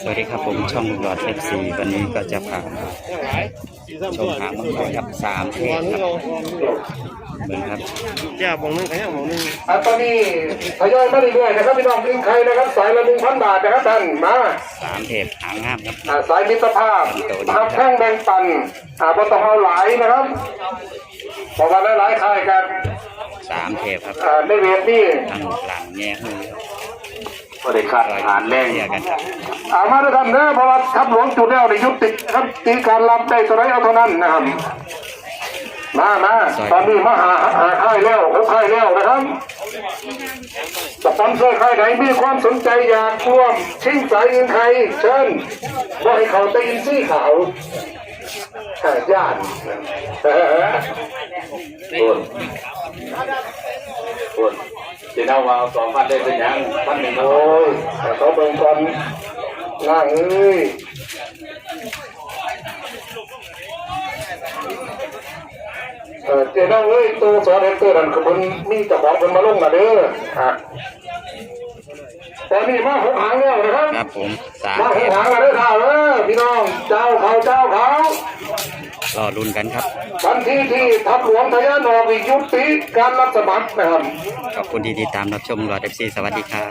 สวัสดีครับผมช่องลุงหลอดเอฟซีวันนี้ก็จะพาชมหางมังกรครับสามเทพครับเหมือนครับแก้วมองนึงแก้วมองนึงอะตอนนี้ทยอยมาเรื่อยๆนะครับพี่น้องกินไข่นะครับ สายละหนึ่งพันบาทนะครับท่านมาสามเทพหางงามครับอ่าสายมิตรภาพทำแท่งแบ่งปันอ่าบนต้องเอาหลายนะครับเพราะว่าหลายๆค่ายกันสามเทพครับอ่าในเวทนี่ทางหลังแง่มื อครับบริการซอยหารแรงเรียกกันครับอ่ามาด้วยกันนะเพราะว่าทับหลวงจุดแล้วในยุติครับตีการรับได้เท่าไรเอาเท่านั้นนะครับมามาตอนนี้มาหาหาค่ายแล้วหกค่ายแล้วนะครับสปอนเซอร์ค่ายไหนมีความสนใจอยากร่วมชิงสายอินไทยเชิญว่าให้เขาได้อินซี่ขาวอ่าญาติเออคุณคุณ จะเอาว่าสองพันได้เป็นยังพันหนึ่งโอ้ยแต่เขาเบิ่งก่อนนั่งเอ้ยเออเจ้าน้องเอ้ยตัวสอนเฮกเตอร์นั่นคือมันมีเจ้าของเป็นมาลงมาเด้อฮะตอนนี้มาหกหางแล้วนะครับครับผมสามมาเทหกพหางแล้วเด้อครับเออพี่น้องเจ้าเขาเจ้าเขา รอรุนกันครับวันที่ที่ทัพหลวงทะยานออกอีกยุติการรับสมัครนะครับ ขอบคุณที่ติดตามรับชมหลอดเอฟซีสวัสดีครับ